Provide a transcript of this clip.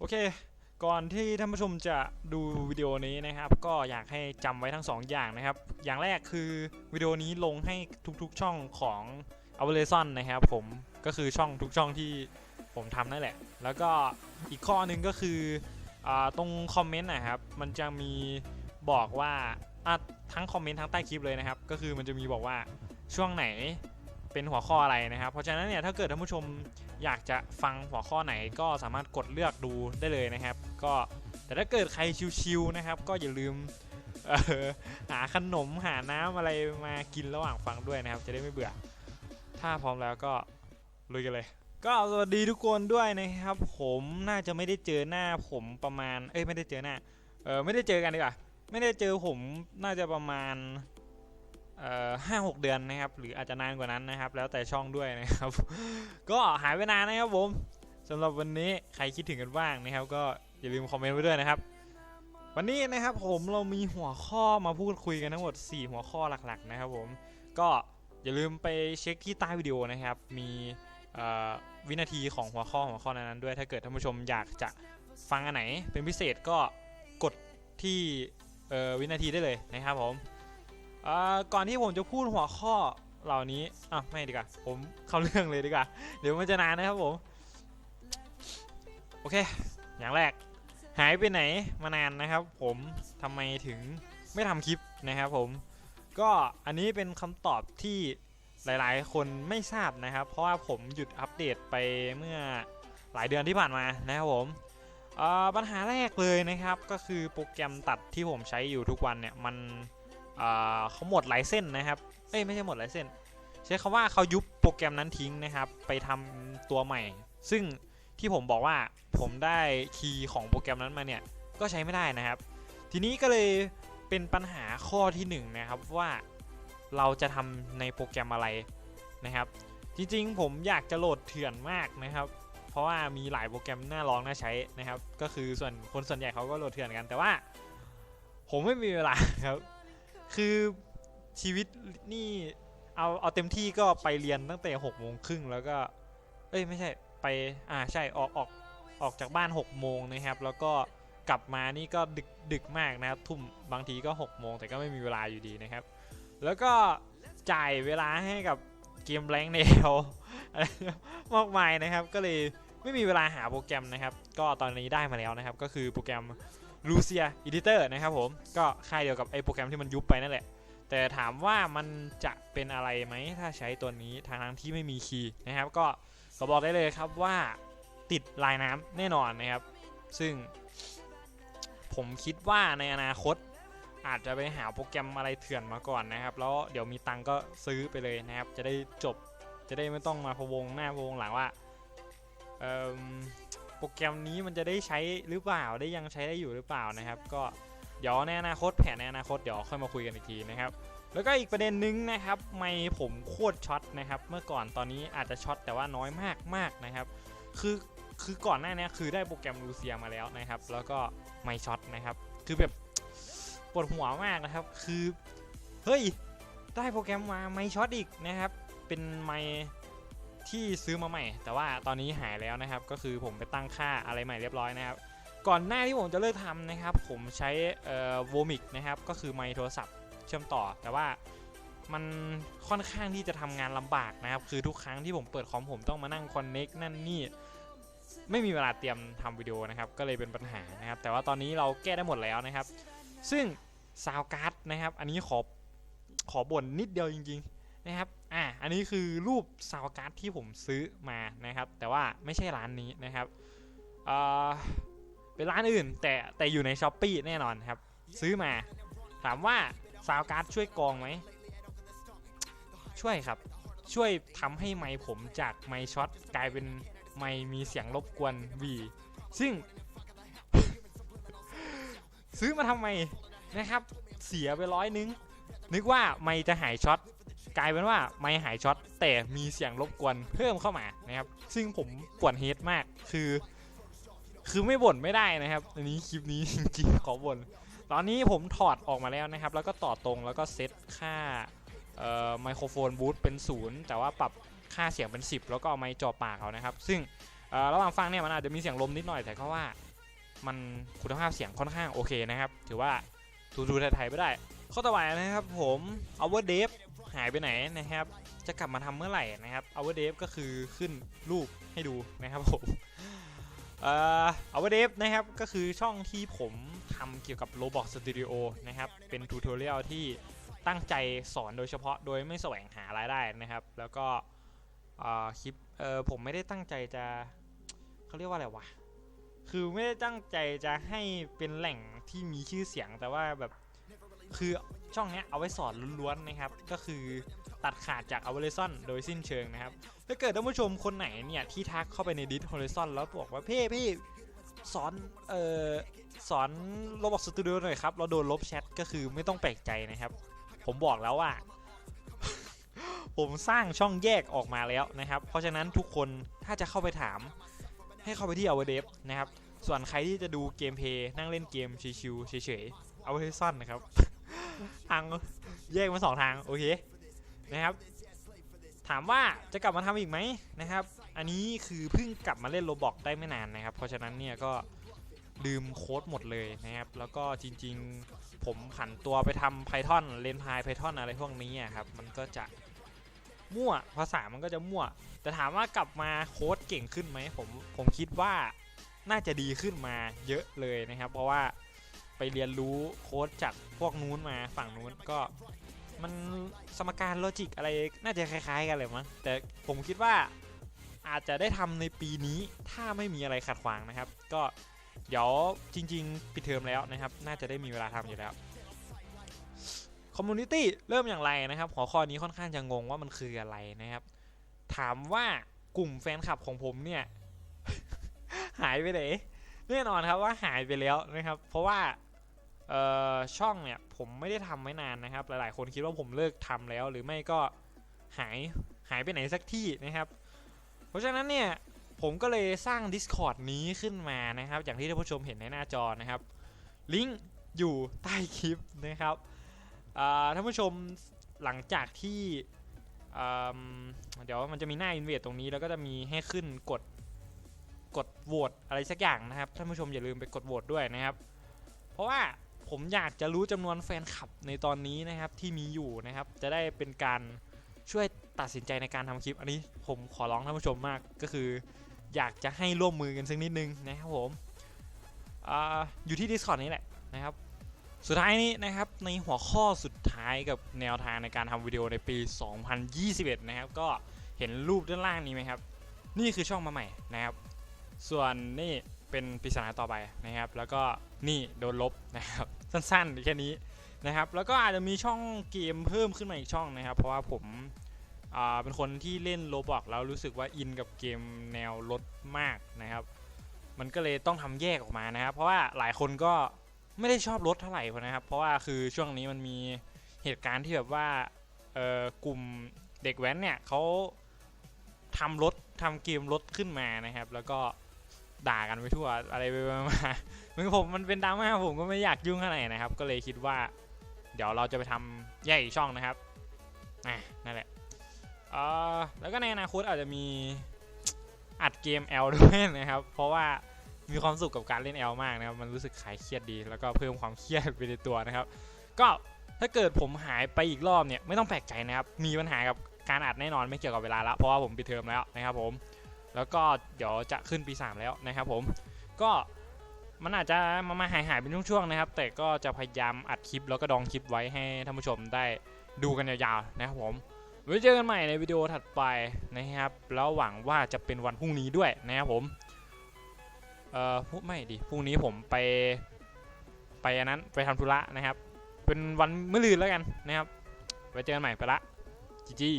โอเค ก่อนที่ท่านผู้ชมจะดูวิดีโอนี้นะครับ ก็อยากให้จำไว้ทั้งสองอย่างนะครับ อย่างแรกคือวิดีโอนี้ลงให้ทุกๆช่องของ a v a l a z o n นะครับผมก็คือช่องทุกช่องที่ผมทำนั่นแหละ แล้วก็อีกข้อหนึ่งก็คืออตรงคอมเมนต์นะครับ มันจะมีบอกว่าทั้งคอมเมนต์ทั้งใต้คลิปเลยนะครับ ก็คือมันจะมีบอกว่าช่วงไหนเป็นหัวข้ออะไรนะครับ เพราะฉะนั้นเนี่ยถ้าเกิดท่านผู้ชม อยากจะฟังหัวข้อไหนก็สามารถกดเลือกดูได้เลยนะครับ ก็แต่ถ้าเกิดใครชิวๆนะครับ ก็อย่าลืมหาขนมหาน้ำอะไรมากินระหว่างฟังด้วยนะครับ จะได้ไม่เบื่อ ถ้าพร้อมแล้วก็ลุยกันเลย ก็สวัสดีทุกคนด้วยนะครับ ผมน่าจะไม่ได้เจอหน้าผมประมาณ เอ้ยไม่ได้เจอหน้า เออไม่ได้เจอกันดีกว่า ไม่ได้เจอผมน่าจะประมาณ ห้าหกเดือนนะครับ หรืออาจจะนานกว่านั้นนะครับ แล้วแต่ช่องด้วยนะครับ ก็หายไปนานนะครับผมสำหรับวันนี้ใครคิดถึงกันบ้างนะครับ ก็อย่าลืมคอมเมนต์ไว้ด้วยนะครับ วันนี้นะครับผมเรามีหัวข้อมาพูดคุยกันทั้งหมด 4 หัวข้อหลักๆ นะครับผมก็อย่าลืมไปเช็คที่ใต้วิดีโอนะครับ มีวินาทีของหัวข้อหัวข้อนั้นๆด้วย ถ้าเกิดท่านผู้ชมอยากจะฟังอันไหนเป็นพิเศษก็กดที่วินาทีได้เลยนะครับผม ก่อนที่ผมจะพูดหัวข้อเหล่านี้อะไม่ดีกว่าผมเข้าเรื่องเลยดีกว่าเดี๋ยวมันจะนานนะครับผมโอเค อย่างแรก หายไปไหนมานานนะครับ ผมทำไมถึงไม่ทำคลิปนะครับผมก็อันนี้เป็นคำตอบที่หลายๆ คนไม่ทราบนะครับ เพราะว่าผมหยุดอัปเดตไปเมื่อหลายเดือนที่ผ่านมานะครับผมปัญหาแรกเลยนะครับ ก็คือโปรแกรมตัดที่ผมใช้อยู่ทุกวันเนี่ยมัน เขาหมดหลายเส้นนะครับเอ้ยไม่ใช่หมดหลายเส้น ใช้คำว่าเขายุบโปรแกรมนั้นทิ้งนะครับ ไปทำตัวใหม่ ซึ่งที่ผมบอกว่าผมได้คีย์ของโปรแกรมนั้นมาเนี่ยก็ใช้ไม่ได้นะครับ ทีนี้ก็เลยเป็นปัญหาข้อที่หนึ่งนะครับว่าเราจะทำในโปรแกรมอะไรนะครับ จริงๆ ผมอยากจะโหลดเถื่อนมากนะครับ เพราะว่ามีหลายโปรแกรมน่าลองน่าใช้นะครับ ก็คือส่วนคนส่วนใหญ่เขาก็โหลดเถื่อนกัน แต่ว่า ผมไม่มีเวลาครับ คือชีวิตนี่เอาเอาเต็มที่ก็ไปเรียนตั้งแต่หกโมงครึ่งแล้วก็ เอ้ยไม่ใช่ไปอ่าใช่ออกออกออกจากบ้าน6กโมงนะครับ แล้วก็กลับมานี่ก็ดึกดึกมากนะครับทุ่มบางทีก็6กโมงแต่ก็ไม่มีเวลาอยู่ดีนะครับ แล้วก็จ่ายเวลาให้กับเกมแรงแนวอะไรมากมายนะครับ ก็เลยไม่มีเวลาหาโปรแกรมนะครับ ก็ตอนนี้ได้มาแล้วนะครับ ก็คือโปรแกรม Lucia Editor นะครับผม ก็ค่ายเดียวกับไอโปรแกรมที่มันยุบไปนั่นแหละ แต่ถามว่ามันจะเป็นอะไรไหมถ้าใช้ตัวนี้ทางทั้งที่ไม่มีคีย์นะครับ ก็ขอบอกได้เลยครับว่าติดลายน้ำแน่นอนนะครับ ซึ่ง ผมคิดว่าในอนาคตอาจจะไปหาโปรแกรมอะไรเถื่อนมาก่อนนะครับ แล้วเดี๋ยวมีตังก็ซื้อไปเลยนะครับ จะได้จบจะได้ไม่ต้องมาพวงหน้าพวงหลังว่าเอิ่ม โปรแกรมนี้มันจะได้ใช้หรือเปล่าได้ยังใช้ได้อยู่หรือเปล่านะครับ ก็เดี๋ยวในอนาคตแผนในอนาคตเดี๋ยวค่อยมาคุยกันอีกทีนะครับ แล้วก็อีกประเด็นนึงนะครับไม่ผมโคตรช็อตนะครับเมื่อก่อนตอนนี้อาจจะช็อตแต่ว่าน้อยมากมากนะครับ คือคือก่อนหน้านี้คือได้โปรแกรมลูเซียมาแล้วนะครับ แล้วก็ไม่ช็อตนะครับ คือแบบปวดหัวมากนะครับ คือเฮ้ยได้โปรแกรมมาไม่ช็อตอีกนะครับ เป็นไม่ ที่ซื้อมาใหม่ แต่ว่าตอนนี้หายแล้วนะครับ ก็คือผมไปตั้งค่าอะไรใหม่เรียบร้อยนะครับ ก่อนหน้าที่ผมจะเลิกทำนะครับ ผมใช้เอ่อโวมิกนะครับ ก็คือไมค์โทรศัพท์เชื่อมต่อ แต่ว่ามันค่อนข้างที่จะทำงานลำบากนะครับ คือทุกครั้งที่ผมเปิดคอมผมต้องมานั่งคอนเน็กนั่นนี่ ไม่มีเวลาเตรียมทำวิดีโอนะครับ ก็เลยเป็นปัญหานะครับ แต่ว่าตอนนี้เราแก้ได้หมดแล้วนะครับ ซึ่งซาวการ์ดนะครับ อันนี้ขอขอบ่นนิดเดียวจริง ๆ นะครับ นนี้คือรูปซาวการ์ดที่ผมซื้อมานะครับ แต่ว่าไม่ใช่ร้านนี้นะครับเป็นร้านอื่น แต่แต่อยู่ในช้อปปีแน่นอนครับ ซื้อมา ถามว่าซาวการ์ดช่วยกองไหม ช่วยครับ ช่วยทำให้ไมค์ผมจากไมค์ช็อตกลายเป็นไมค์มีเสียงรบกวนวีซึ่ง ซื้อมาทำไมนะครับ เสียไปร้อยนึง นึกว่าไมค์จะหายช็อต กลายเป็นว่าไมค์หายช็อตแต่มีเสียงรบกวนเพิ่มเข้ามานะครับ ซึ่งผมปวดเฮดมากคือ คือไม่บ่นไม่ได้นะครับ อันนี้คลิปนี้จริงๆขอบ่นตอนนี้ผมถอดออกมาแล้วนะครับ แล้วก็ต่อตรงแล้วก็เซตค่าเอ่อไมโครโฟนบูทเป็นศูนย์แต่ว่าปรับค่าเสียงเป็น 10 แล้วก็เอาไมค์จ่อปากเขานะครับ ซึ่งระหว่างฟังเนี่ยมันอาจจะมีเสียงลมนิดหน่อยแต่ก็ว่า มันคุณภาพเสียงค่อนข้างโอเคนะครับ ถือว่าดูดูไทยๆไม่ได้ ข้อต่อไปนะครับผม Our d e v หายไปไหนนะครับ จะกลับมาทำเมื่อไหร่นะครับ Our d e v ก็คือขึ้นรูปให้ดูนะครับผมเอ่อ Our d e v นะครับก็คือช่องที่ผมทำเกี่ยวกับ Roblox Studio นะครับเป็นทูตอเรียลที่ตั้งใจสอนโดยเฉพาะโดยไม่แสวงหารายได้นะครับ แล้วก็คลิปเอ่อผมไม่ได้ตั้งใจจะเขาเรียกว่าอะไรวะคือไม่ได้ตั้งใจจะให้เป็นแหล่งที่มีชื่อเสียงแต่ว่าแบบ คือช่องนี้เอาไว้สอนล้วนๆนะครับ ก็คือตัดขาดจาก a อ r i z o n โดยสิ้นเชิงนะครับ ถ้าเกิดท่านผู้ชมคนไหนเนี่ย ที่ทักเข้าไปใน d i s Horizon แล้วบอกว่า พี่พี่สอน เอ่อ สอน Roblox Studio หน่อยครับ เราโดนลบแชทก็คือไม่ต้องแปลกใจนะครับ ผมบอกแล้วว่า ผมสร้างช่องแยกออกมาแล้วนะครับ เพราะฉะนั้นทุกคนถ้าจะเข้าไปถาม ให้เข้าไปที่ Our Dev นะครับ ส่วนใครที่จะดูเกมเพย์นั่งเล่นเกมชิวๆเฉยๆเอาไว้ให้ซ่อนนะครับ ทางแยกมาสองทางโอเคนะครับ ถามว่าจะกลับมาทำอีกไหมนะครับ อันนี้คือเพิ่งกลับมาเล่นโรบอกได้ไม่นานนะครับ เพราะฉะนั้นเนี่ยก็ลืมโค้ดหมดเลยนะครับ แล้วก็จริงๆผมผันตัวไปทำ Python เล่นพาย Python อะไรพวกนี้ครับ มันก็จะมั่วภาษามันก็จะมั่ว แต่ถามว่ากลับมาโค้ดเก่งขึ้นไหมผมผมคิดว่าน่าจะดีขึ้นมาเยอะเลยนะครับ เพราะว่า ไปเรียนรู้โค้ดจากพวกนู้นมาฝั่งนู้นก็มันสมการโลจิกอะไรน่าจะคล้าย ๆ กันเลยมั้งแต่ผมคิดว่าอาจจะได้ทำในปีนี้ถ้าไม่มีอะไรขัดขวางนะครับ ก็เดี๋ยวจริง ๆ ปิดเทอมแล้วนะครับ น่าจะได้มีเวลาทำอยู่แล้วคอมมูนิตี้เริ่มอย่างไรนะครับ หัวข้อนี้ค่อนข้างจะงงว่ามันคืออะไรนะครับ ถามว่ากลุ่มแฟนคลับของผมเนี่ย หายไปไหนแน่นอนครับว่าหายไปแล้วนะครับ เพราะว่า ช่องเนี่ยผมไม่ได้ทำไว้นานนะครับ หลายๆ คนคิดว่าผมเลิกทำแล้ว หรือไม่ก็หายหายไปไหนสักที่นะครับ เพราะฉะนั้นเนี่ยผมก็เลยสร้าง Discord นี้ขึ้นมานะครับ อย่างที่ท่านผู้ชมเห็นในหน้าจอนะครับ ลิงก์อยู่ใต้คลิปนะครับท่านผู้ชมหลังจากที่เดี๋ยวมันจะมีหน้า invite ตรงนี้แล้วก็จะมีให้ขึ้นกดกดโหวตอะไรสักอย่างนะครับท่านผู้ชมอย่าลืมไปกดโหวตด้วยนะครับ เพราะว่า ผมอยากจะรู้จำนวนแฟนคลับในตอนนี้นะครับที่มีอยู่นะครับ จะได้เป็นการช่วยตัดสินใจในการทำคลิป อันนี้ผมขอร้องท่านผู้ชมมากก็คือ อยากจะให้ร่วมมือกันสักนิดนึงนะครับผมออยู่ที่ Discord นี้แหละนะครับ สุดท้ายนี้นะครับในหัวข้อสุดท้ายกับแนวทางในการทำวิดีโอในปี 2021 นะครับ ก็เห็นรูปด้านล่างนี้ไหมครับ นี่คือช่องมาใหม่นะครับ ส่วนนี่เป็นปริศนาต่อไปนะครับ แล้วก็นี่โดนลบนะครับ สั้นๆแค่นี้นะครับ แล้วก็อาจจะมีช่องเกมเพิ่มขึ้นมาอีกช่องนะครับ เพราะว่าผมาเป็นคนที่เล่นโลบอกแล้วรู้สึกว่าอินกับเกมแนวรถมากนะครับ มันก็เลยต้องทำแยกออกมานะครับ เพราะว่าหลายคนก็ไม่ได้ชอบรถเท่าไหร่นะครับ เพราะว่าคือช่วงนี้มันมีเหตุการณ์ที่แบบว่าเออกลุ่มเด็กแว้นเนี่ยเขาทำรถทำเกมรถขึ้นมานะครับ แล้วก็ ด่ากันไปทั่วอะไรไปมาเหมือนผมมันเป็นดราม่าผมก็ไม่อยากยุ่งเท่าไหร่นะครับ ก็เลยคิดว่า เดี๋ยวเราจะไปทำแยกอีกช่องนะครับนั่นแหละเออแล้วก็ในอนาคตอาจจะมีอัดเกม L ด้วยนะครับ เพราะว่ามีความสุขกับการเล่น L มากนะครับ มันรู้สึกคลายเครียดดี แล้วก็เพิ่มความเครียดไปในตัวนะครับ ก็ถ้าเกิดผมหายไปอีกรอบเนี่ยไม่ต้องแปลกใจนะครับ มีปัญหากับการอัดแน่นอนไม่เกี่ยวกับเวลาละเพราะว่าผมปิดเทอมแล้วนะครับผม แล้วก็เดี๋ยวจะขึ้นปี 3 แล้วนะครับผมก็มันอาจจะมามาหายหายเป็นช่วงๆนะครับ แต่ก็จะพยายามอัดคลิปแล้วก็ดองคลิปไว้ให้ท่านผู้ชมได้ดูกันยาวๆนะครับผมไว้เจอกันใหม่ในวิดีโอถัดไปนะครับ แล้วหวังว่าจะเป็นวันพรุ่งนี้ด้วยนะครับผม เอ่อพรุ่งไม่ดิพรุ่งนี้ผมไปไปอันนั้นไปทำธุระนะครับ เป็นวันมื้อลืนแล้วกันนะครับ ไว้เจอกันใหม่ไปละจีจี